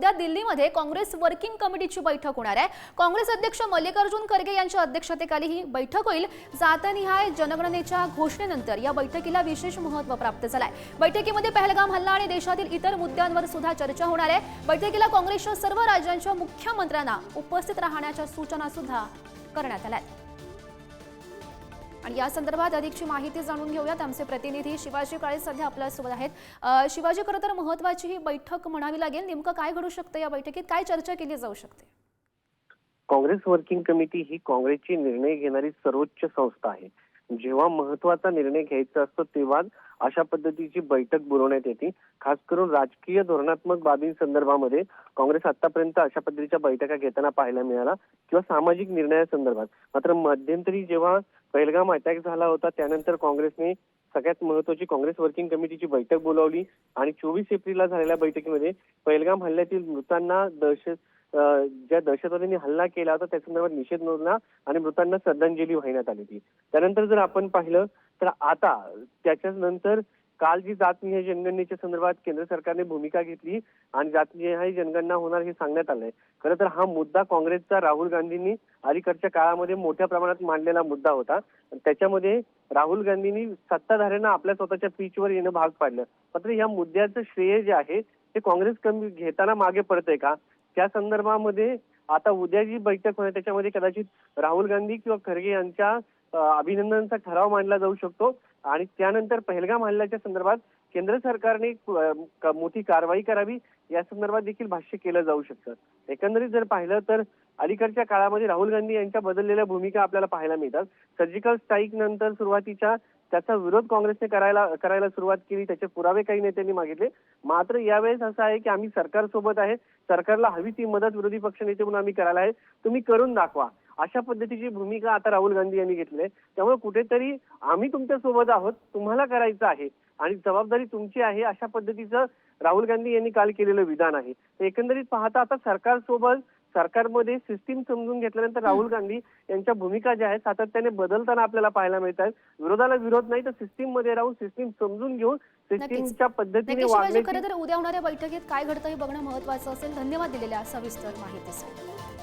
उद्या दिल्लीमध्ये काँग्रेस वर्किंग कमिटीची बैठक होणार आहे. काँग्रेस अध्यक्ष मल्लिकार्जुन खरगे यांच्या अध्यक्षतेखाली ही बैठक होईल. जातनिहाय जनगणनेच्या घोषणेनंतर या बैठकीला विशेष महत्त्व प्राप्त झालंय. बैठकीमध्ये पहलगाम हल्ला आणि देशातील इतर मुद्द्यांवर सुद्धा चर्चा होणार आहे. बैठकीला काँग्रेसच्या सर्व राज्यांच्या मुख्यमंत्र्यांना उपस्थित राहण्याच्या सूचना सुद्धा करण्यात आल्या आहेत. आणि या संदर्भात अधिकची माहिती जाणून घेऊयात. आमचे प्रतिनिधी शिवाजी काळे सध्या आपल्यासोबत आहेत. शिवाजी खरं तर महत्वाची ही बैठक म्हणावी लागेल. नेमकं काय घडू शकतं या बैठकीत? काय चर्चा केली जाऊ शकते? काँग्रेस वर्किंग कमिटी ही काँग्रेसची निर्णय घेणारी सर्वोच्च संस्था आहे. जेव्हा महत्त्वाचा निर्णय घ्यायचा असतो तेव्हाच अशा पद्धतीची बैठक बोलवण्यात येते. खास करून राजकीय धोरणात्मक बाबींसंदर्भामध्ये काँग्रेस आतापर्यंत अशा पद्धतीच्या बैठका घेताना पाहायला मिळाला किंवा सामाजिक निर्णयासंदर्भात. मात्र मध्यंतरी जेव्हा पहिलगाम अटॅक झाला होता त्यानंतर काँग्रेसने सगळ्यात महत्वाची काँग्रेस वर्किंग कमिटीची बैठक बोलावली आणि चोवीस एप्रिलला झालेल्या बैठकीमध्ये पहिलगाम हल्ल्यातील मृतांना दहशत ज्या दहशतवाद्यांनी हल्ला केला होता त्या संदर्भात निषेध नोंदला आणि मृतांना श्रद्धांजली वाहण्यात आली होती. त्यानंतर जर आपण पाहिलं तर आता त्याच्यानंतर काल जी जातनिहाय जनगणनेच्या संदर्भात केंद्र सरकारने भूमिका घेतली आणि जातनिहाय जनगणना होणार हे सांगण्यात आलंय. खरं तर हा मुद्दा काँग्रेसचा राहुल गांधींनी अलीकडच्या काळामध्ये मोठ्या प्रमाणात मांडलेला मुद्दा होता. त्याच्यामध्ये राहुल गांधींनी सत्ताधाऱ्यांना आपल्या स्वतःच्या पीचवर येणं भाग पाडलं. मात्र या मुद्द्याचं श्रेय जे आहे ते काँग्रेस कमी घेताना मागे पडतंय का? त्या संदर्भामध्ये आता उद्या जी बैठक होणार त्याच्यामध्ये कदाचित राहुल गांधी किंवा खरगे यांच्या अभिनंदनाचा ठराव मांडला जाऊ शकतो. आणि त्यानंतर पहलगाम हल्ल्याच्या संदर्भात केंद्र सरकारने मोठी कारवाई करावी. या संदर्भात देखील भाष्य केलं जाऊ शकतं. एकंदरीत जर पाहिलं तर अलीकडच्या काळामध्ये राहुल गांधी यांच्या बदललेल्या भूमिका आपल्याला पाहायला मिळतात. सर्जिकल स्ट्राईक नंतर सुरुवातीच्या त्याचा विरोध काँग्रेसने करायला करायला सुरुवात केली. त्याचे पुरावे काही नेत्यांनी मागितले. मात्र यावेळेस असं आहे की आम्ही सरकारसोबत आहे. सरकारला हवी ती मदत विरोधी पक्ष नेते म्हणून आम्ही करायला आहे. तुम्ही करून दाखवा. अशा पद्धतीची भूमिका आता राहुल गांधी यांनी घेतली आहे. त्यामुळे कुठेतरी आम्ही तुमच्यासोबत आहोत तुम्हाला करायचं आहे आणि जबाबदारी तुमची आहे अशा पद्धतीचं राहुल गांधी यांनी काल केलेलं विधान आहे. तर एकंदरीत पाहता आता सरकारसोबत सरकारमध्ये सिस्टीम समजून घेतल्यानंतर राहुल गांधी यांच्या भूमिका ज्या आहेत सातत्याने बदलताना आपल्याला पाहायला मिळत आहेत विरोधाला विरोध नाही तर सिस्टीममध्ये राहून सिस्टीम समजून घेऊन सिस्टीमच्या पद्धतीने खरं तर उद्या होणाऱ्या बैठकीत काय घडतं हे बघणं महत्वाचं असेल. धन्यवाद दिलेल्या सविस्तर माहितीसाठी.